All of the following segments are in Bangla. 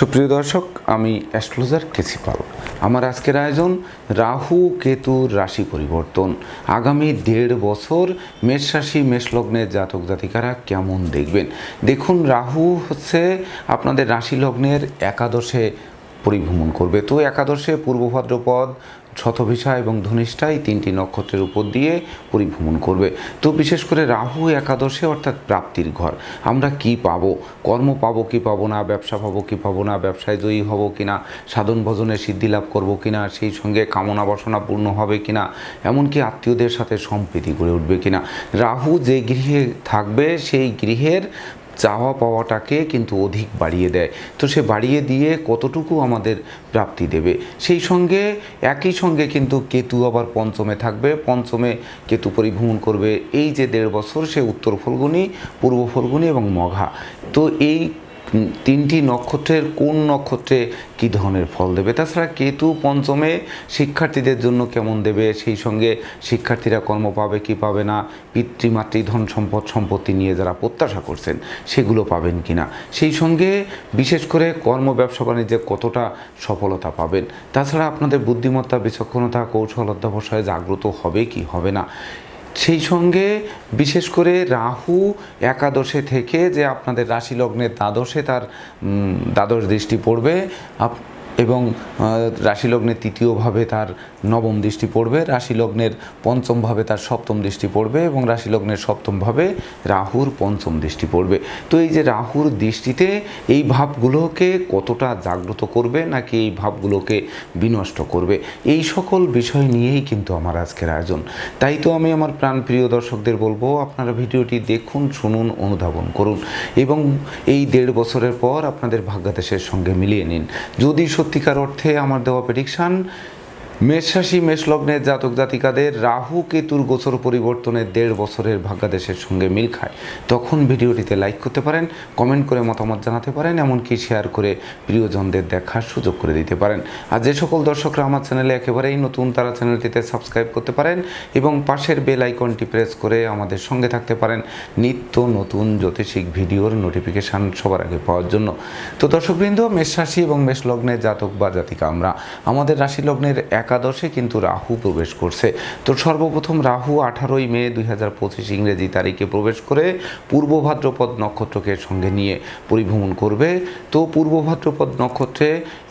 সুপ্রিয় দর্শক, আমি অ্যাস্ট্রোলজার কেসি পাল। আমার আজকের আয়োজন রাহু কেতুর রাশি পরিবর্তন। আগামী দেড় বছর মেষ রাশি, মেষ লগ্নের জাতক জাতিকারা কেমন দেখবেন? দেখুন, রাহু হচ্ছে আপনাদের রাশি লগ্নের একাদশে পরিভ্রমণ করবে। তো একাদশে পূর্ব ভাদ্রপদ শতভিসা এবং ধনিষ্ঠা এই তিনটি নক্ষত্রের উপর দিয়ে পরিভ্রমণ করবে। তো বিশেষ করে রাহু একাদশে অর্থাৎ প্রাপ্তির ঘর। আমরা কি পাবো? কর্ম পাবো কি পাবো না? ব্যবসা পাবো কি পাবো না? ব্যবসায় জয়ী হব কি না? সাধন ভজনে সিদ্ধি লাভ করব কি না? সেই সঙ্গে কামনা বাসনা পূর্ণ হবে কি না? এমনকি আত্মীয়দের সাথে সম্প্রীতি গড়ে উঠবে কি না? রাহু যে গৃহে থাকবে, সেই গৃহের চাওয়া পাওয়াটাকে কিন্তু অধিক বাড়িয়ে দেয়। তো সে বাড়িয়ে দিয়ে কতটুকু আমাদের প্রাপ্তি দেবে? সেই সঙ্গে, একই সঙ্গে কিন্তু কেতু আবার পঞ্চমে থাকবে। পঞ্চমে কেতু পরিভ্রমণ করবে। এই যে দেড় বছর সে উত্তর ফল্গুনি, পূর্ব ফল্গুনি এবং মঘা। তো এই তিনটি নক্ষত্রের কোন নক্ষত্রে কী ধরনের ফল দেবে? তাছাড়া কেতু পঞ্চমে শিক্ষার্থীদের জন্য কেমন দেবে? সেই সঙ্গে শিক্ষার্থীরা কর্ম পাবে কি পাবে না? পিতৃমাতৃ ধন সম্পদ সম্পত্তি নিয়ে যারা প্রত্যাশা করছেন, সেগুলো পাবেন কি না সেই সঙ্গে বিশেষ করে কর্ম, ব্যবসা বাণিজ্যে কতটা সফলতা পাবেন? তাছাড়া আপনাদের বুদ্ধিমত্তা, বিচক্ষণতা, কৌশল অধ্যাবসায় জাগ্রত হবে কি হবে না? সেই সঙ্গে বিশেষ করে রাহু একাদশে থেকে যে আপনাদের রাশি লগ্নের দ্বাদশে তার দ্বাদশ দৃষ্টি পড়বে এবং আহ, রাশি লগ্নের তৃতীয়ভাবে তার নবম দৃষ্টি পড়বে রাশি লগ্নের পঞ্চমভাবে তার সপ্তম দৃষ্টি পড়বে এবং রাশি লগ্নের সপ্তমভাবে রাহুর পঞ্চম দৃষ্টি পড়বে। তো এই যে রাহুর দৃষ্টিতে এই ভাবগুলোকে কতটা জাগ্রত করবে নাকি এই ভাবগুলোকে বিনষ্ট করবে এই সকল বিষয় নিয়েই কিন্তু আমার আজকের আয়োজন। তাই তো আমি আমার প্রাণপ্রিয় দর্শকদের বলব আপনারা ভিডিওটি দেখুন শুনুন অনুধাবন করুন এবং এই দেড় বছরের পর আপনাদের ভাগ্যাদেশের সঙ্গে মিলিয়ে নিন। যদি সত্যিকার অর্থে আমার দেওয়া প্রেডিকশান মেষ রাশি, মেষ লগ্নের জাতক জাতিকাদের রাহু কেতুর গোচর পরিবর্তনের দেড় বছরের ভাগ্যাদেশের সঙ্গে মিল খায়। তখন ভিডিওটিতে লাইক করতে পারেন কমেন্ট করে মতামত জানাতে পারেন, এমনকি শেয়ার করে প্রিয়জনদের দেখার সুযোগ করে দিতে পারেন। আর যে সকল দর্শকরা আমার চ্যানেলে একেবারেই নতুন, তারা চ্যানেলটিতে সাবস্ক্রাইব করতে পারেন এবং পাশের বেল আইকনটি প্রেস করে আমাদের সঙ্গে থাকতে পারেন নিত্য নতুন জ্যোতিষিক ভিডিওর নোটিফিকেশান সবার আগে পাওয়ার জন্য। তো দর্শকবৃন্দ, মেষ রাশি এবং মেষ লগ্নের জাতক বা জাতিকা আমরা, আমাদের রাশি লগ্নের একাদশে কিন্তু রাহু প্রবেশ করছে। তো সর্বপ্রথম রাহু আঠারোই মে দুই হাজার পঁচিশ ইংরেজি তারিখে প্রবেশ করে পূর্ব ভাদ্রপদ নক্ষত্রকে সঙ্গে নিয়ে পরিভ্রমণ করবে। তো পূর্ব ভাদ্রপদ নক্ষত্রে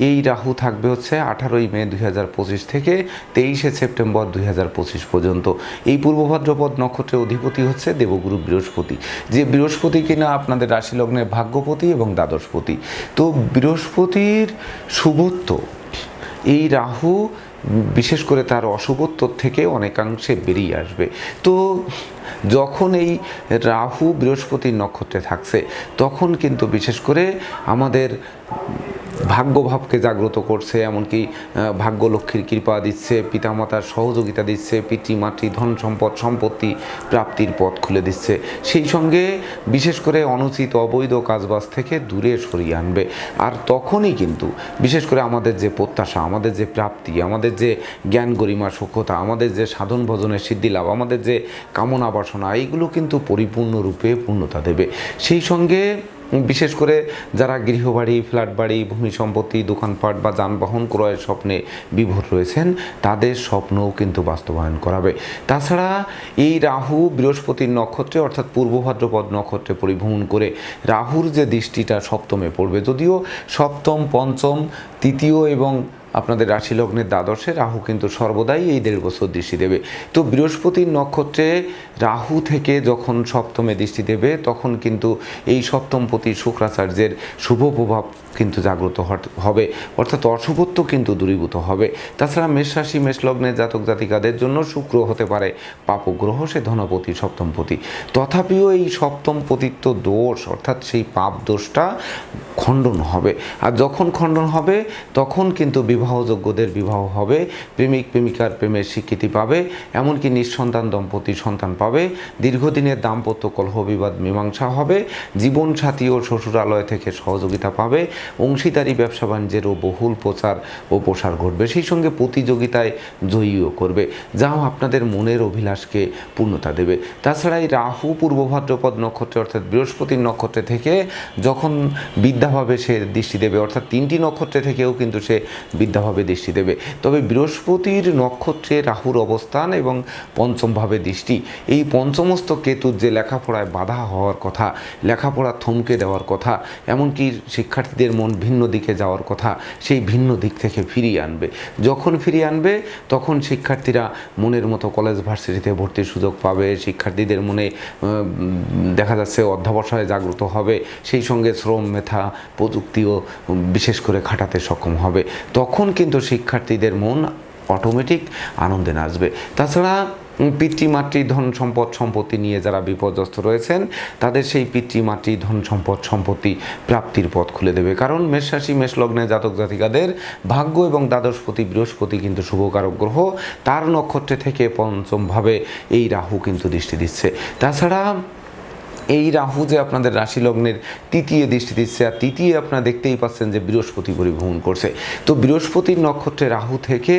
এই রাহু থাকবে হচ্ছে আঠারোই মে দুই হাজার পঁচিশ থেকে তেইশে সেপ্টেম্বর দুই হাজার পঁচিশ পর্যন্ত। এই পূর্ব ভাদ্রপদ নক্ষত্রের অধিপতি হচ্ছে দেবগুরু বৃহস্পতি। যে বৃহস্পতি কিনা আপনাদের রাশি লগ্নের ভাগ্যপতি এবং দ্বাদশপতি। তো বৃহস্পতির শুভত্ব এই রাহু বিশেষ করে তার অশুভত্ব থেকে অনেকাংশে বেরিয়ে আসবে। তো যখন এই রাহু বৃহস্পতির নক্ষত্রে থাকছে, তখন কিন্তু বিশেষ করে আমাদের ভাগ্যভাবকে জাগ্রত করছে, এমনকি ভাগ্যলক্ষ্মীর কৃপা দিচ্ছে, পিতামাতার সহযোগিতা দিচ্ছে পিতৃমাতৃ ধন সম্পদ, সম্পত্তি প্রাপ্তির পথ খুলে দিচ্ছে। সেই সঙ্গে বিশেষ করে অনুচিত অবৈধ কাজবাজ থেকে দূরে সরিয়ে আনবে। আর তখনই কিন্তু, বিশেষ করে আমাদের যে প্রত্যাশা, আমাদের যে প্রাপ্তি, আমাদের যে জ্ঞান গরিমা সক্ষতা আমাদের যে সাধন ভজনের সিদ্ধি লাভ, আমাদের যে কামনা বাসনা, এইগুলো কিন্তু পরিপূর্ণরূপে পূর্ণতা দেবে। সেই সঙ্গে বিশেষ করে যারা গৃহবাড়ি ফ্ল্যাট বাড়ি ভূমি সম্পত্তি, দোকানপাট বা যানবাহন ক্রয়ের স্বপ্নে বিভোর রয়েছেন, তাদের স্বপ্নও কিন্তু বাস্তবায়ন করাবে। তাছাড়া এই রাহু বৃহস্পতির নক্ষত্রে অর্থাৎ পূর্ব ভাদ্রপদ নক্ষত্রে পরিভ্রমণ করে রাহুর যে দৃষ্টিটা সপ্তমে পড়বে, যদিও সপ্তম, পঞ্চম, তৃতীয় এবং আপনাদের রাশি লগ্নের দ্বাদশে রাহু কিন্তু সর্বদাই এই দেড় বছর দৃষ্টি দেবে। তো বৃহস্পতির নক্ষত্রে রাহু থেকে যখন সপ্তমে দৃষ্টি দেবে, তখন কিন্তু এই সপ্তমপতি শুক্রাচার্যের শুভ প্রভাব কিন্তু জাগ্রত হবে। অর্থাৎ অশুভত্ব কিন্তু দূরীভূত হবে। তাছাড়া মেষ রাশি, মেষ লগ্নের জাতক জাতিকাদের জন্য শুক্র হতে পারে পাপগ্রহ, সে ধনপতি, সপ্তমপতি। তথাপিও এই সপ্তমপতিত্ব দোষ, অর্থাৎ সেই পাপ দোষটা খণ্ডন হবে। আর যখন খণ্ডন হবে, তখন কিন্তু বিবাহযোগ্যদের বিবাহ হবে, প্রেমিক, প্রেমিকার প্রেমের স্বীকৃতি পাবে, এমনকি নিঃসন্তান, দম্পতি সন্তান পাবে। দীর্ঘদিনের দাম্পত্য কলহ, বিবাদ, মীমাংসা হবে। জীবনসাথী ও শ্বশুরালয় থেকে সহযোগিতা পাবে। অংশীদারি, ব্যবসা বাণিজ্যেরও বহুল প্রচার ও প্রসার ঘটবে। সেই সঙ্গে প্রতিযোগিতায় জয়ীও করবে, যাও আপনাদের মনের অভিলাষকে পূর্ণতা দেবে। তাছাড়া এই রাহু, পূর্ব ভাদ্রপদ নক্ষত্রে, অর্থাৎ বৃহস্পতির নক্ষত্রে থেকে যখন বিদ্যাভাবে সে দৃষ্টি দেবে, অর্থাৎ তিনটি নক্ষত্রে থেকেও কিন্তু সে বিদ্যাভাবে দৃষ্টি দেবে। তবে বৃহস্পতির নক্ষত্রে রাহুর অবস্থান এবং পঞ্চমভাবে দৃষ্টি। এই পঞ্চমস্ত কেতুর যে লেখাপড়ায় বাধা হওয়ার কথা, লেখাপড়া থমকে দেওয়ার কথা, এমনকি শিক্ষার্থীদের মন ভিন্ন দিকে যাওয়ার কথা, সেই ভিন্ন দিক থেকে ফিরিয়ে আনবে। যখন ফিরিয়ে আনবে, তখন শিক্ষার্থীরা মনের মতো কলেজ ভার্সিটিতে ভর্তির সুযোগ পাবে। শিক্ষার্থীদের মনে দেখা যাচ্ছে অধ্যাবসায় জাগ্রত হবে। সেই সঙ্গে শ্রম, মেধা প্রযুক্তিও বিশেষ করে খাটাতে সক্ষম হবে। তখন কিন্তু শিক্ষার্থীদের মন অটোমেটিক আনন্দে নাচবে। তাছাড়া পিতৃমাতৃ ধন সম্পদ সম্পত্তি নিয়ে যারা বিপর্যস্ত রয়েছেন, তাদের সেই পিতৃমাতৃ ধন সম্পদ সম্পত্তি প্রাপ্তির পথ খুলে দেবে। কারণ মেষরাশি, মেষলগ্নে জাতক জাতিকাদের ভাগ্য এবং দ্বাদশপতি বৃহস্পতি কিন্তু শুভকারক গ্রহ। তার নক্ষত্রে থেকে পঞ্চমভাবে এই রাহু কিন্তু দৃষ্টি দিচ্ছে। তাছাড়া এই রাহু যে আপনাদের রাশি লগ্নের তৃতীয় দৃষ্টি দিচ্ছে আর তৃতীয় আপনারা দেখতেই পাচ্ছেন যে বৃহস্পতি পরিভ্রমণ করছে। তো বৃহস্পতির নক্ষত্রে রাহু থেকে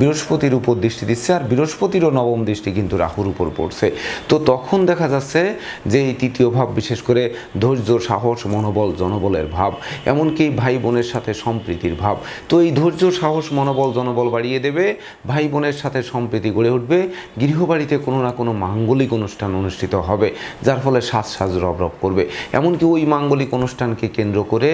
বৃহস্পতির উপর দৃষ্টি দিচ্ছে আর বৃহস্পতিরও নবম দৃষ্টি কিন্তু রাহুর উপর পড়ছে। তো তখন দেখা যাচ্ছে যে এই তৃতীয় ভাব বিশেষ করে ধৈর্য, সাহস, মনোবল, জনবলের ভাব, এমনকি ভাই বোনের সাথে সম্প্রীতির ভাব। তো এই ধৈর্য, সাহস, মনোবল, জনবল বাড়িয়ে দেবে, ভাই বোনের সাথে সম্প্রীতি গড়ে উঠবে, গৃহবাড়িতে কোনো না কোনো মাঙ্গলিক অনুষ্ঠান অনুষ্ঠিত হবে, যার ফলে সাজ সাজ রব রব করবে। এমনকি ওই মাঙ্গলিক অনুষ্ঠানকে কেন্দ্র করে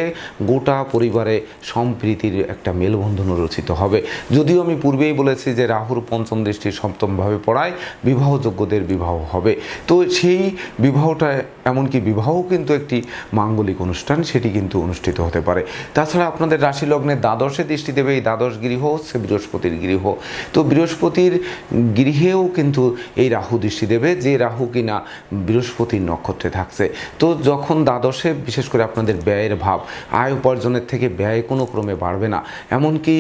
গোটা পরিবারে সম্প্রীতির একটা মেলবন্ধন রচিত হবে। যদিও আমি পূর্বেই বলেছি যে রাহুর পঞ্চম দৃষ্টি সপ্তমভাবে পড়ায় বিবাহযোগ্যদের বিবাহ হবে। তো সেই বিবাহটা এমনকি বিবাহ কিন্তু একটি মাঙ্গলিক অনুষ্ঠান, সেটি কিন্তু অনুষ্ঠিত হতে পারে। তাছাড়া আপনাদের রাশি লগ্নে দ্বাদশে দৃষ্টি দেবে এই দ্বাদশ গৃহ হচ্ছে বৃহস্পতির গৃহ। তো বৃহস্পতির গৃহেও কিন্তু এই রাহু দৃষ্টি দেবে, যে রাহু কিনা বৃহস্পতির নক্ষত্রে থাকছে। তো যখন দ্বাদশে, বিশেষ করে আপনাদের ব্যয়ের ভাব, আয় উপার্জনের থেকে ব্যয় কোনো ক্রমে বাড়বে না। এমনকি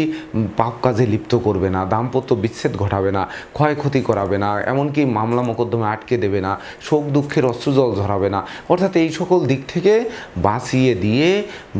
পাপ কাজে লিপ্ত করবে না, দাম্পত্য বিচ্ছেদ ঘটাবে না, ক্ষয়ক্ষতি করাবে না, এমনকি মামলা মোকদ্দমে আটকে দেবে না শোক দুঃখের অশ্রুজল ঝরাবে না অর্থাৎ এই সকল দিক থেকে বাঁচিয়ে দিয়ে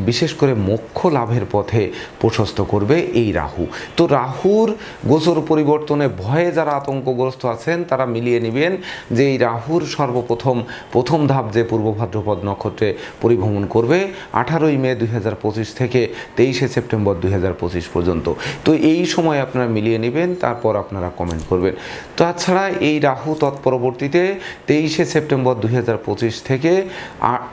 বিশেষ করে মোক্ষ লাভের পথে প্রশস্ত করবে এই রাহু। তো রাহুর গোচর পরিবর্তনে ভয়ে যারা আতঙ্কগ্রস্ত আছেন, তারা মিলিয়ে নেবেন যে এই রাহুর সর্বপ্রথম, প্রথম ধাপ যে পূর্ব ভাদ্রপদ নক্ষত্রে পরিভ্রমণ করবে আঠারোই মে দুই হাজার পঁচিশ থেকে তেইশে সেপ্টেম্বর দুই হাজার পঁচিশ পর্যন্ত। তো এই সময় আপনারা মিলিয়ে নেবেন, তারপর আপনারা কমেন্ট করবেন। তাছাড়া এই রাহু তৎপরবর্তীতে তেইশে সেপ্টেম্বর দুই হাজার পঁচিশ থেকে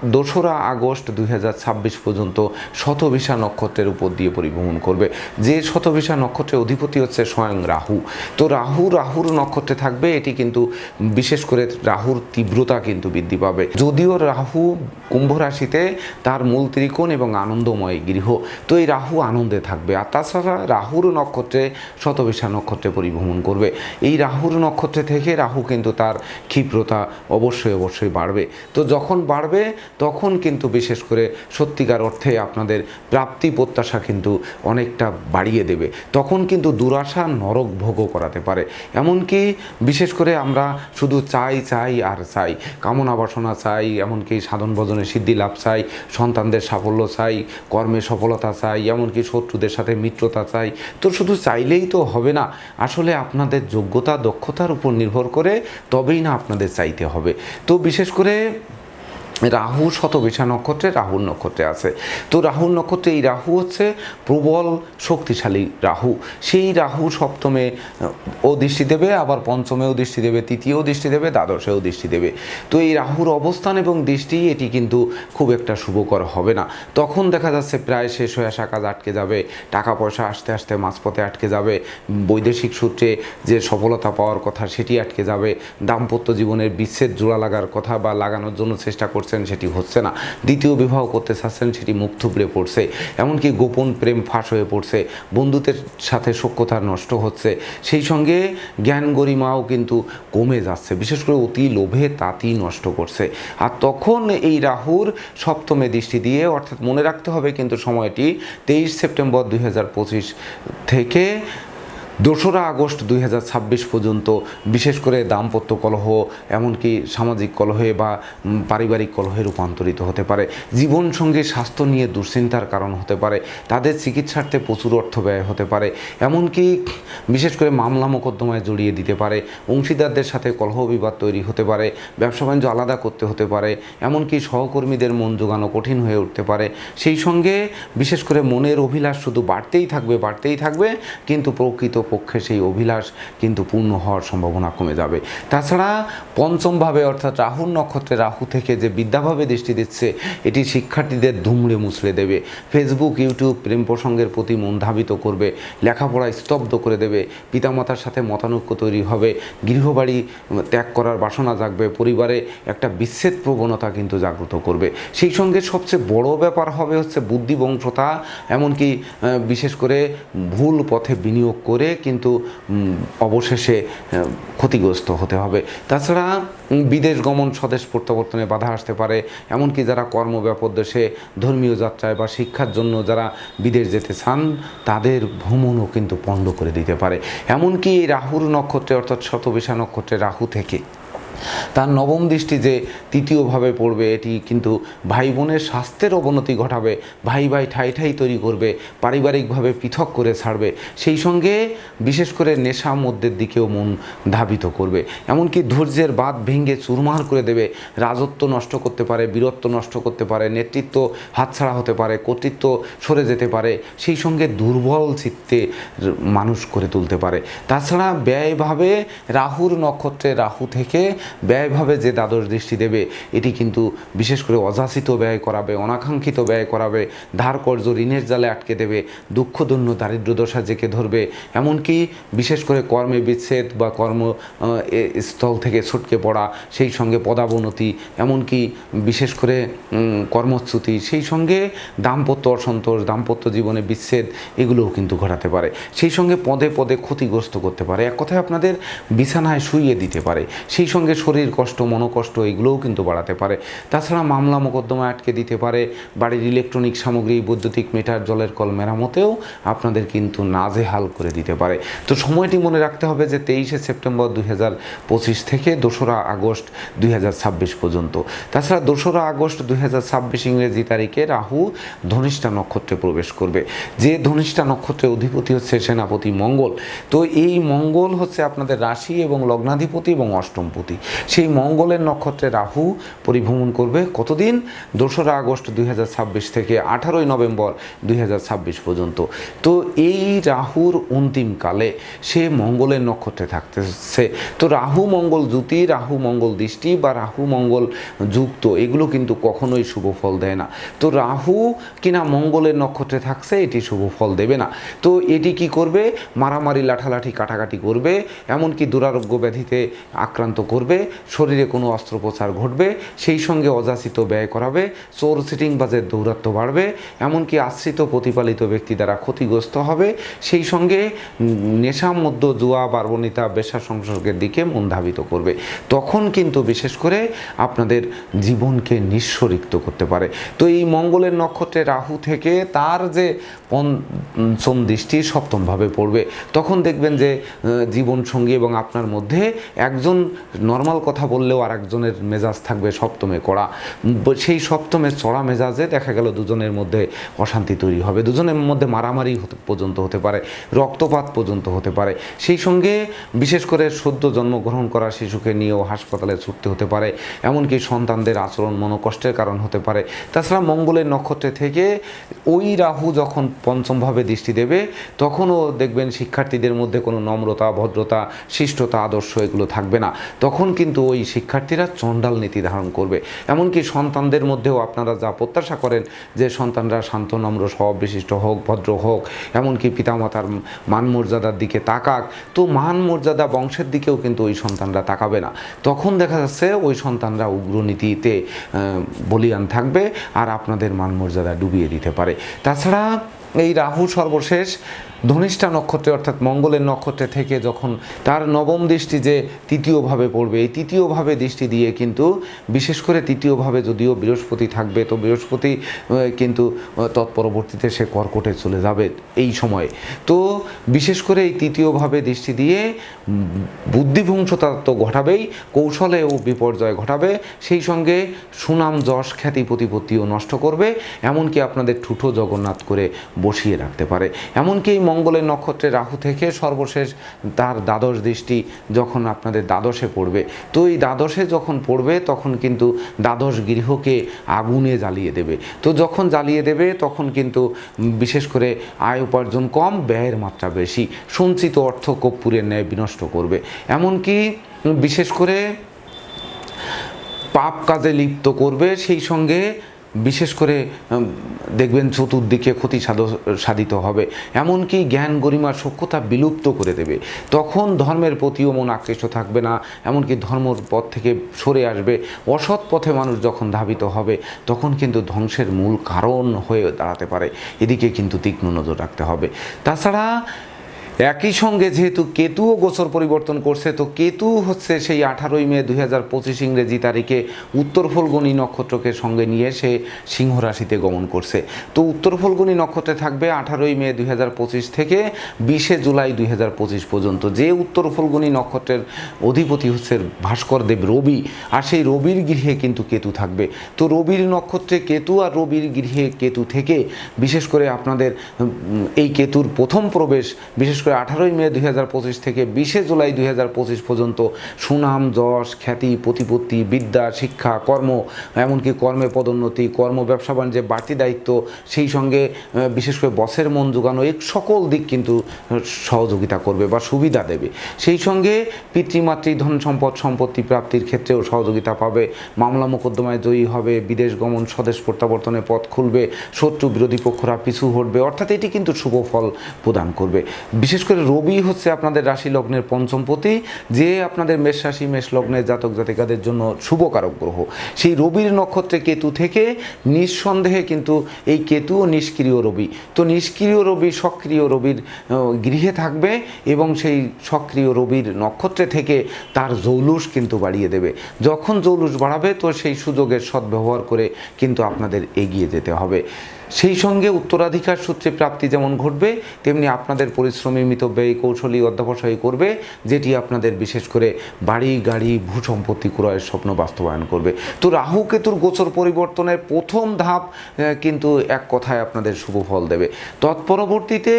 দোসরা আগস্ট দুই হাজার ছাব্বিশ পর্যন্ত শতভিসা নক্ষত্রের উপর দিয়ে পরিভ্রমণ করবে। যে শতভিসা নক্ষত্রের অধিপতি হচ্ছে স্বয়ং রাহু। তো রাহু, রাহুর নক্ষত্রে থাকবে, এটি কিন্তু বিশেষ করে রাহুর তীব্রতা কিন্তু বৃদ্ধি পাবে। যদিও রাহু কুম্ভ রাশিতে তার মূল ত্রিকোণ এবং আনন্দময় গৃহ, তো এই রাহু আনন্দে থাকবে। আর তাছাড়া রাহুর নক্ষত্রে শতবিশা নক্ষত্রে পরিভ্রমণ করবে। এই রাহুর নক্ষত্রে থেকে রাহু কিন্তু তার ক্ষিপ্রতা অবশ্যই অবশ্যই বাড়বে। তো যখন বাড়বে, তখন কিন্তু বিশেষ করে সত্যিকার অর্থে আপনাদের প্রাপ্তি প্রত্যাশা কিন্তু অনেকটা বাড়িয়ে দেবে। তখন কিন্তু দুরাশা নরক ভোগও করাতে পারে। এমনকি বিশেষ করে আমরা শুধু চাই চাই আর চাই। কামনা বাসনা চাই, এমনকি সাধন ভজনে সিদ্ধি লাভ চাই, সন্তানদের সাফল্য চাই, কর্মে সফলতা চাই, এমনকি শত্রুদের সাথে মিত্রতা চাই। তো শুধু চাইলেই তো হবে না। আসলে আপনাদের যোগ্যতা, দক্ষতার উপর নির্ভর করে তবেই না আপনাদের চাইতে হবে। তো বিশেষ করে রাহু শতবিশা নক্ষত্রে রাহুর নক্ষত্রে আছে। তো রাহুর নক্ষত্রে এই রাহু হচ্ছে প্রবল, শক্তিশালী রাহু। সেই রাহু সপ্তমে, ও দৃষ্টি দেবে, আবার পঞ্চমেও দৃষ্টি দেবে তৃতীয় দৃষ্টি দেবে, দ্বাদশেও দৃষ্টি দেবে। তো এই রাহুর অবস্থান এবং দৃষ্টি, এটি কিন্তু খুব একটা শুভকর হবে না। তখন দেখা যাচ্ছে প্রায় শেষ হয়ে আসা কাজ আটকে যাবে, টাকা পয়সা আসতে আসতে মাঝপথে আটকে যাবে, বৈদেশিক সূত্রে যে সফলতা পাওয়ার কথা, সেটি আটকে যাবে। দাম্পত্য জীবনের বিচ্ছেদ, জোড়া লাগার কথা বা লাগানোর জন্য চেষ্টা করছে করছেন সেটি হচ্ছে না। দ্বিতীয় বিবাহ করতে চাচ্ছেন সেটি মুখ থুবড়ে পড়ছে। এমনকি গোপন প্রেম ফাঁস হয়ে পড়ছে। বন্ধুদের সাথে সখ্যতা নষ্ট হচ্ছে। সেই সঙ্গে জ্ঞান গরিমাও কিন্তু কমে যাচ্ছে। বিশেষ করে অতি লোভে তাঁতি নষ্ট করছে। আর তখন এই রাহুর সপ্তমে দৃষ্টি দিয়ে অর্থাৎ মনে রাখতে হবে কিন্তু সময়টি তেইশ সেপ্টেম্বর দুই হাজার পঁচিশ থেকে দোসরা আগস্ট দুই হাজার ছাব্বিশ পর্যন্ত বিশেষ করে দাম্পত্য কলহ, এমনকি সামাজিক কলহে বা পারিবারিক কলহে রূপান্তরিত হতে পারে। জীবনসঙ্গী স্বাস্থ্য নিয়ে দুশ্চিন্তার কারণ হতে পারে। তাদের চিকিৎসার্থে প্রচুর অর্থ ব্যয় হতে পারে। এমনকি বিশেষ করে মামলা মোকদ্দমায় জড়িয়ে দিতে পারে। অংশীদারদের সাথে কলহ বিবাদ তৈরি হতে পারে। ব্যবসা বাণিজ্য আলাদা করতে হতে পারে। এমনকি সহকর্মীদের মন জোগানো কঠিন হয়ে উঠতে পারে। সেই সঙ্গে বিশেষ করে মনের অভিলাষ শুধু বাড়তেই থাকবে বাড়তেই থাকবে, কিন্তু প্রকৃত পক্ষে সেই অভিলাষ কিন্তু পূর্ণ হওয়ার সম্ভাবনা কমে যাবে। তাছাড়া পঞ্চমভাবে অর্থাৎ রাহুর নক্ষত্রে রাহু থেকে যে বিদ্যাভাবে দৃষ্টি দিচ্ছে, এটি শিক্ষার্থীদের ধুমড়ে মুচড়ে দেবে। ফেসবুক, ইউটিউব প্রেম প্রসঙ্গের প্রতি মন ধাবিত করবে লেখাপড়া স্তব্ধ করে দেবে, পিতামাতার সাথে মতানৈক্য তৈরি হবে, গৃহবাড়ি ত্যাগ করার বাসনা জাগবে, পরিবারে একটা বিচ্ছেদ প্রবণতা কিন্তু জাগ্রত করবে। সেই সঙ্গে সবচেয়ে বড় ব্যাপার হবে হচ্ছে বুদ্ধিবংশতা এমনকি বিশেষ করে ভুল পথে বিনিয়োগ করে কিন্তু অবশেষে ক্ষতিগ্রস্ত হতে হবে। তাছাড়া বিদেশ গমন স্বদেশ প্রত্যাবর্তনে বাধা আসতে পারে। এমনকি যারা কর্মব্যাপক দেশে, ধর্মীয় যাত্রায় বা শিক্ষার জন্য যারা বিদেশ যেতে চান, তাদের ভ্রমণও কিন্তু পণ্ড করে দিতে পারে। এমনকি রাহুর নক্ষত্রে, অর্থাৎ শতবিশা নক্ষত্রে রাহু থেকে তার নবম দৃষ্টি যে তৃতীয়ভাবে পড়বে, এটি কিন্তু ভাই বোনের স্বাস্থ্যের অবনতি ঘটাবে ভাই ভাই ঠাই ঠাই তৈরি করবে, পারিবারিকভাবে পৃথক করে ছাড়বে, সেই সঙ্গে বিশেষ করে নেশা মধ্যের দিকেও মন ধাবিত করবে। এমনকি ধৈর্যের বাদ ভেঙে চুরমার করে দেবে, রাজত্ব নষ্ট করতে পারে, বীরত্ব নষ্ট করতে পারে, নেতৃত্ব হাতছাড়া হতে পারে, কর্তৃত্ব সরে যেতে পারে, সেই সঙ্গে দুর্বল চিত্তে মানুষ করে তুলতে পারে। তাছাড়া ব্যয়ভাবে রাহুর নক্ষত্রে রাহু থেকে ব্যয়ভাবে যে দ্বাদশ দৃষ্টি দেবে, এটি কিন্তু বিশেষ করে অযাচিত ব্যয় করাবে, অনাকাঙ্ক্ষিত ব্যয় করাবে ধার কর্য ঋণের জালে আটকে দেবে দুঃখদন্য দারিদ্রদশা জেকে ধরবে, এমনকি বিশেষ করে কর্মে বিচ্ছেদ বা কর্ম স্থল থেকে ছটকে পড়া, সেই সঙ্গে পদাবনতি, এমনকি বিশেষ করে কর্মচ্যুতি, সেই সঙ্গে দাম্পত্য অসন্তোষ, দাম্পত্য জীবনে বিচ্ছেদ, এগুলোও কিন্তু ঘটাতে পারে। সেই সঙ্গে পদে পদে ক্ষতিগ্রস্ত করতে পারে। এক কথায় আপনাদের বিছানায় শুইয়ে দিতে পারে। সেই সঙ্গে শরীর কষ্ট, মনোকষ্ট, এগুলোও কিন্তু বাড়াতে পারে। তাছাড়া মামলা মোকদ্দমা আটকে দিতে পারে। বাড়ির ইলেকট্রনিক সামগ্রী, বৈদ্যুতিক মিটার, জলের কল মেরামতেও আপনাদের কিন্তু নাজেহাল করে দিতে পারে। তো সময়টি মনে রাখতে হবে যে তেইশে সেপ্টেম্বর দুই পঁচিশ থেকে দোসরা আগস্ট দুই হাজার ছাব্বিশ পর্যন্ত। তাছাড়া দোসরা আগস্ট দুই হাজার ছাব্বিশ ইংরেজি তারিখে রাহু ধনিষ্ঠা নক্ষত্রে প্রবেশ করবে। যে ধনিষ্ঠা নক্ষত্রের অধিপতি হচ্ছে সেনাপতি মঙ্গল। তো এই মঙ্গল হচ্ছে আপনাদের রাশি এবং লগ্নাধিপতি এবং অষ্টমপতি। সেই মঙ্গলের নক্ষত্রে রাহু পরিভ্রমণ করবে কতদিন? দোসরা আগস্ট দুই হাজার ছাব্বিশ থেকে আঠারোই নভেম্বর দুই হাজার ছাব্বিশ পর্যন্ত। তো এই রাহুর অন্তিমকালে সে মঙ্গলের নক্ষত্রে থাকতেছে। তো রাহু মঙ্গল জ্যোতি, রাহু মঙ্গল দৃষ্টি বা রাহু মঙ্গল যুক্ত এগুলো কিন্তু কখনোই শুভ ফল দেয় না। তো রাহু কিনা মঙ্গলের নক্ষত্রে থাকছে, এটি শুভ ফল দেবে না। তো এটি কি করবে? মারামারি, লাঠালাঠি, কাটাকাটি করবে, এমনকি দুরারোগ্য ব্যাধিতে আক্রান্ত করবে শরীরে কোনো অস্ত্রোপচার ঘটবে সেই সঙ্গে অযাচিত ব্যয় করাবে চোর সিটিংবাজের দৌরাত্ম বাড়বে এমনকি আশ্রিত প্রতিপালিত ব্যক্তি দ্বারা ক্ষতিগ্রস্ত হবে। সেই সঙ্গে নেশা মধ্য জুয়া বার্বনিতা বেশা সংসর্গের দিকে মন ধাবিত করবে। তখন কিন্তু বিশেষ করে আপনাদের জীবনকে নিঃস্বরিক্ত করতে পারে। তো এই মঙ্গলের নক্ষত্রে রাহু থেকে তার যে পঞ্চম দৃষ্টি সপ্তমভাবে পড়বে। তখন দেখবেন যে আহ, জীবনসঙ্গী এবং আপনার মধ্যে একজন নর্মাল কথা বললেও আর একজনের মেজাজ থাকবে সপ্তমে কড়া। সেই সপ্তমে চড়া মেজাজে দেখা গেল দুজনের মধ্যে অশান্তি তৈরি হবে। দুজনের মধ্যে মারামারি পর্যন্ত হতে পারে, রক্তপাত পর্যন্ত হতে পারে। সেই সঙ্গে বিশেষ করে সদ্য জন্মগ্রহণ করা শিশুকে নিয়েও হাসপাতালে ছুটতে হতে পারে। এমনকি সন্তানদের আচরণ মনোকষ্টের কারণ হতে পারে। তাছাড়া মঙ্গলের নক্ষত্রে থেকে ওই রাহু যখন পঞ্চমভাবে দৃষ্টি দেবে, তখনও দেখবেন শিক্ষার্থীদের মধ্যে কোনো নম্রতা, ভদ্রতা, শিষ্টতা, আদর্শ এগুলো থাকবে না। তখন কিন্তু ওই শিক্ষার্থীরা চণ্ডাল নীতি ধারণ করবে। এমনকি সন্তানদের মধ্যেও আপনারা যা প্রত্যাশা করেন যে সন্তানরা শান্ত, নম্র স্বভাব বিশিষ্ট হোক, ভদ্র হোক, এমনকি পিতামাতার মান মর্যাদার দিকে তাকাক, তো মান মর্যাদা বংশের দিকেও কিন্তু ওই সন্তানরা তাকাবে না। তখন দেখা যাচ্ছে ওই সন্তানরা উগ্রনীতিতে বলিয়ান থাকবে আর আপনাদের মান মর্যাদা ডুবিয়ে দিতে পারে। তাছাড়া এই রাহু সর্বশেষ ধনিষ্ঠা নক্ষত্রে অর্থাৎ মঙ্গলের নক্ষত্রে থেকে যখন তার নবম দৃষ্টি যে তৃতীয়ভাবে পড়বে, এই তৃতীয়ভাবে দৃষ্টি দিয়ে কিন্তু, বিশেষ করে তৃতীয়ভাবে যদিও বৃহস্পতি থাকবে, তো বৃহস্পতি কিন্তু তৎপরবর্তীতে সে কর্কটে চলে যাবে এই সময়ে। তো বিশেষ করে এই তৃতীয়ভাবে দৃষ্টি দিয়ে বুদ্ধিভংসতা তো ঘটাবেই কৌশলেও বিপর্যয় ঘটাবে, সেই সঙ্গে সুনাম, যশ, খ্যাতি, প্রতিপত্তিও নষ্ট করবে, এমনকি আপনাদের ঠুঠো জগন্নাথ করে বসিয়ে রাখতে পারে। এমনকি এই মঙ্গলের নক্ষত্রে রাহু থেকে সর্বশেষ তার দ্বাদশ দৃষ্টি যখন আপনাদের দ্বাদশে পড়বে, তো এই দ্বাদশে যখন পড়বে তখন কিন্তু দ্বাদশ গৃহকে আগুনে জ্বালিয়ে দেবে। তো যখন জ্বালিয়ে দেবে তখন কিন্তু বিশেষ করে আয় উপার্জন কম, ব্যয়ের মাত্রা বেশি, সঞ্চিত অর্থ কর্পূরের ন্যায় বিনষ্ট করবে। এমনকি বিশেষ করে পাপ কাজে লিপ্ত করবে, সেই সঙ্গে বিশেষ করে দেখবেন চতুর্দিকে ক্ষতি সাধ- সাধিত হবে। এমনকি জ্ঞান গরিমা সক্ষতা বিলুপ্ত করে দেবে। তখন ধর্মের প্রতিও মন আকৃষ্ট থাকবে না, এমনকি ধর্মর পথ থেকে সরে আসবে। অসৎ পথে মানুষ যখন ধাবিত হবে, তখন কিন্তু ধ্বংসের মূল কারণ হয়ে দাঁড়াতে পারে। এদিকে কিন্তু তীক্ষ্ণ নজর রাখতে হবে। তাছাড়া একই সঙ্গে যেহেতু কেতুও গোচর পরিবর্তন করছে, তো কেতু হচ্ছে সেই আঠারোই মে দুই হাজার পঁচিশ ইংরেজি তারিখে উত্তর ফলগুনি নক্ষত্রকে সঙ্গে নিয়ে সে সিংহ রাশিতে গমন করছে। তো উত্তর ফলগুনি নক্ষত্রে থাকবে আঠারোই মে দুই হাজার পঁচিশ থেকে বিশে জুলাই দুই হাজার পঁচিশ পর্যন্ত। যে উত্তর ফলগুনি নক্ষত্রের অধিপতি হচ্ছে ভাস্কর দেব রবি, আর সেই রবির গৃহে কিন্তু কেতু থাকবে। তো রবির নক্ষত্রে কেতু আর রবির গৃহে কেতু থেকে, বিশেষ করে আপনাদের এই কেতুর প্রথম প্রবেশ, বিশেষ করে আঠারোই মে দুই হাজার পঁচিশ থেকে বিশে জুলাই দুই হাজার পঁচিশ পর্যন্ত সুনাম, যশ, খ্যাতি, প্রতিপত্তি, বিদ্যা, শিক্ষা, কর্ম, এমনকি কর্মে পদোন্নতি, কর্ম, ব্যবসা বাণিজ্যে বাড়তি দায়িত্ব, সেই সঙ্গে বিশেষ করে বসের মন জোগানো এই সকল দিক কিন্তু সহযোগিতা করবে বা সুবিধা দেবে। সেই সঙ্গে পিতৃমাতৃ ধন সম্পদ, সম্পত্তি প্রাপ্তির ক্ষেত্রেও সহযোগিতা পাবে। মামলা মোকদ্দমায় জয়ী হবে, বিদেশ গমন, স্বদেশ প্রত্যাবর্তনের পথ খুলবে, শত্রু বিরোধী পক্ষরা পিছু হটবে, অর্থাৎ এটি কিন্তু শুভ ফল প্রদান করবে। বিশেষ করে রবি হচ্ছে আপনাদের রাশি লগ্নের পঞ্চম পঞ্চমপতি যে আপনাদের মেষ রাশি, মেষ লগ্নের জাতক জাতিকাদের জন্য শুভকারক গ্রহ। সেই রবির নক্ষত্রে কেতু থেকে নিঃসন্দেহে কিন্তু এই কেতু ও নিষ্ক্রিয় রবি। তো নিষ্ক্রিয় রবি, সক্রিয় রবির গৃহে থাকবে এবং সেই সক্রিয় রবির নক্ষত্রে থেকে তার জৌলুস কিন্তু বাড়িয়ে দেবে। যখন জৌলুস বাড়াবে তো সেই সুযোগের সদ্ব্যবহার করে কিন্তু আপনাদের এগিয়ে যেতে হবে। সেই সঙ্গে উত্তরাধিকার সূত্রে প্রাপ্তি যেমন ঘটবে, তেমনি আপনাদের পরিশ্রমী মিতব্যয়ী কৌশলী অধ্যাবসায়ী করবে, যেটি আপনাদের বিশেষ করে বাড়ি, গাড়ি, ভূ সম্পত্তি ক্রয়ের স্বপ্ন বাস্তবায়ন করবে। তো রাহু কেতুর গোচর পরিবর্তনের প্রথম ধাপ কিন্তু এক কথায় আপনাদের শুভ ফল দেবে। তৎপরবর্তীতে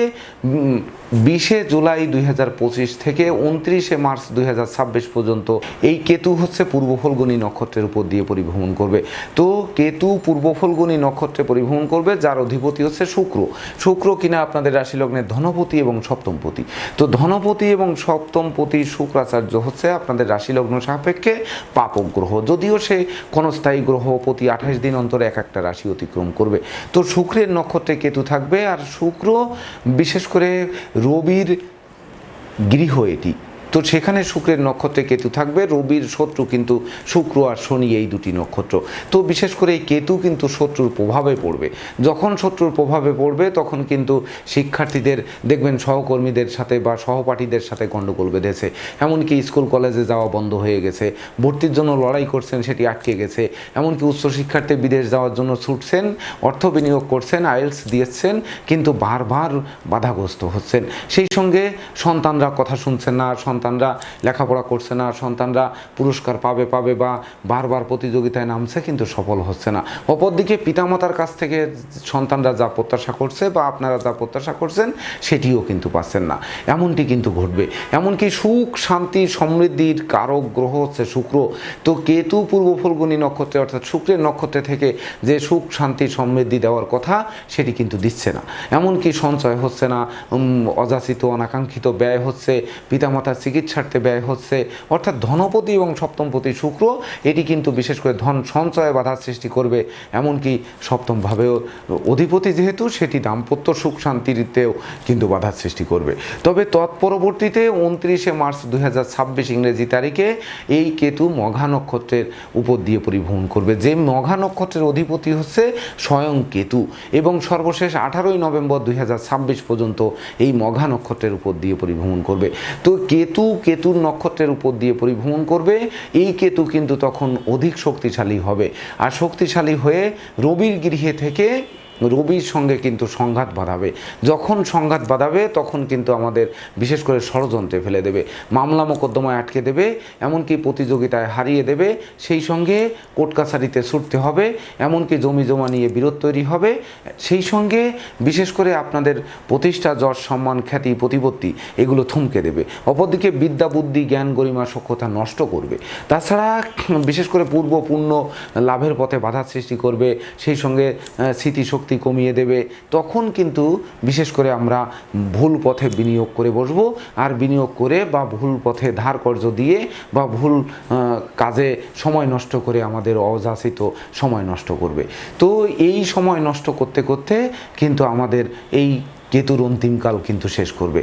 বিশে জুলাই দুই হাজার পঁচিশ থেকে উনত্রিশে মার্চ দুই হাজার ছাব্বিশ পর্যন্ত এই কেতু হচ্ছে পূর্ব ফলগুনি নক্ষত্রের উপর দিয়ে পরিভ্রমণ করবে। তো কেতু পূর্ব ফলগুনি নক্ষত্রে পরিভ্রমণ করবে যার অধিপতি হচ্ছে শুক্র। শুক্র কিনা আপনাদের রাশি লগ্নের ধনপতি এবং সপ্তমপতি। তো ধনপতি এবং সপ্তমপতি শুক্রাচার্য হচ্ছে আপনাদের রাশি লগ্ন সাপেক্ষে পাপক গ্রহ যদিও সে ক্ষণস্থায়ী গ্রহ প্রতি আঠাশ দিন অন্তর এক একটা রাশি অতিক্রম করবে। তো শুক্রের নক্ষত্রে কেতু থাকবে আর শুক্র বিশেষ করে রবির গৃহ এটি। তো সেখানে শুক্রের নক্ষত্রে কেতু থাকবে, রবির শত্রু কিন্তু শুক্র আর শনি এই দুটি নক্ষত্র। তো বিশেষ করে এই কেতু কিন্তু শত্রুর প্রভাবে পড়বে। যখন শত্রুর প্রভাবে পড়বে, তখন কিন্তু শিক্ষার্থীদের, দেখবেন সহকর্মীদের সাথে বা সহপাঠীদের সাথে গণ্ডগোল বেঁধেছে। এমনকি স্কুল কলেজে যাওয়া বন্ধ হয়ে গেছে, ভর্তির জন্য লড়াই করছেন সেটি আটকে গেছে, এমনকি উচ্চশিক্ষার্থী বিদেশ যাওয়ার জন্য ছুটছেন, অর্থ বিনিয়োগ করছেন, আইএলস দিয়েছেন, কিন্তু বারবার বাধাগ্রস্ত হচ্ছেন। সেই সঙ্গে সন্তানরা কথা শুনছেন না সন্তানরা লেখাপড়া করছে না, সন্তানরা পুরস্কার পাবে পাবে বা বারবার প্রতিযোগিতায় নামছে কিন্তু সফল হচ্ছে না। অপরদিকে পিতামাতার কাছ থেকে সন্তানরা যা প্রত্যাশা করছে বা আপনারা যা প্রত্যাশা করছেন সেটিও কিন্তু পাচ্ছেন না। এমনটি কিন্তু ঘটবে। এমনকি সুখ, শান্তি, সমৃদ্ধির কারক গ্রহ হচ্ছে শুক্র। তো কেতু, পূর্ব ফলগুনি নক্ষত্রে অর্থাৎ শুক্রের নক্ষত্রে থেকে যে সুখ, শান্তি, সমৃদ্ধি দেওয়ার কথা সেটি কিন্তু দিচ্ছে না। এমনকি সঞ্চয় হচ্ছে না অযাচিত, অনাকাঙ্ক্ষিত ব্যয় হচ্ছে, পিতামাতার চিকিৎসার্থে ব্যয় হচ্ছে। অর্থাৎ ধনপতি এবং সপ্তমপতি শুক্র, এটি কিন্তু বিশেষ করে ধন সঞ্চয়ে বাধা সৃষ্টি করবে। এমনকি সপ্তমভাবেও অধিপতি যেহেতু, সেটি দাম্পত্য সুখ শান্তিতেও কিন্তু বাধার সৃষ্টি করবে। তবে তৎপরবর্তীতে উনত্রিশে মার্চ হাজার ছাব্বিশ ইংরেজি তারিখে এই কেতু মঘা নক্ষত্রের উপর দিয়ে পরিভ্রমণ করবে। যে মঘা নক্ষত্রের অধিপতি হচ্ছে স্বয়ং কেতু এবং সর্বশেষ আঠারোই নভেম্বর দুই হাজার ছাব্বিশ পর্যন্ত এই মঘা নক্ষত্রের উপর দিয়ে পরিভ্রমণ করবে। তো কেতু কেতুর নক্ষত্রের উপর দিয়ে পরিভ্রমণ করবে। এই কেতু কিন্তু তখন অধিক শক্তিশালী হবে। আর শক্তিশালী হয়ে রবির গৃহে থেকে রবির সঙ্গে কিন্তু সংঘাত বাঁধাবে। যখন সংঘাত বাঁধাবে তখন কিন্তু আমাদের বিশেষ করে ষড়যন্ত্রে ফেলে দেবে। মামলা মোকদ্দমায় আটকে দেবে এমনকি প্রতিযোগিতায় হারিয়ে দেবে। সেই সঙ্গে কোর্ট কাছারিতে ছুটতে হবে এমনকি জমি জমা নিয়ে বিরোধ তৈরি হবে। সেই সঙ্গে বিশেষ করে আপনাদের প্রতিষ্ঠা যশ সম্মান খ্যাতি প্রতিপত্তি এগুলো থমকে দেবে। অপরদিকে বিদ্যা বুদ্ধি জ্ঞান গরিমা সক্ষতা নষ্ট করবে। তাছাড়া বিশেষ করে পূর্ব পূর্ণ লাভের পথে বাধা সৃষ্টি করবে। সেই সঙ্গে আহ, স্মৃতিশক্তি কমিয়ে দেবে, তখন কিন্তু বিশেষ করে আমরা ভুল পথে বিনিয়োগ করে বসবো। আর বিনিয়োগ করে বা ভুল পথে ধার কর্য দিয়ে বা ভুল কাজে সময় নষ্ট করে আমাদের অযাচিত সময় নষ্ট করবে। তো এই সময় নষ্ট করতে করতে কিন্তু আমাদের এই কেতুর অন্তিমকাল কিন্তু শেষ করবে।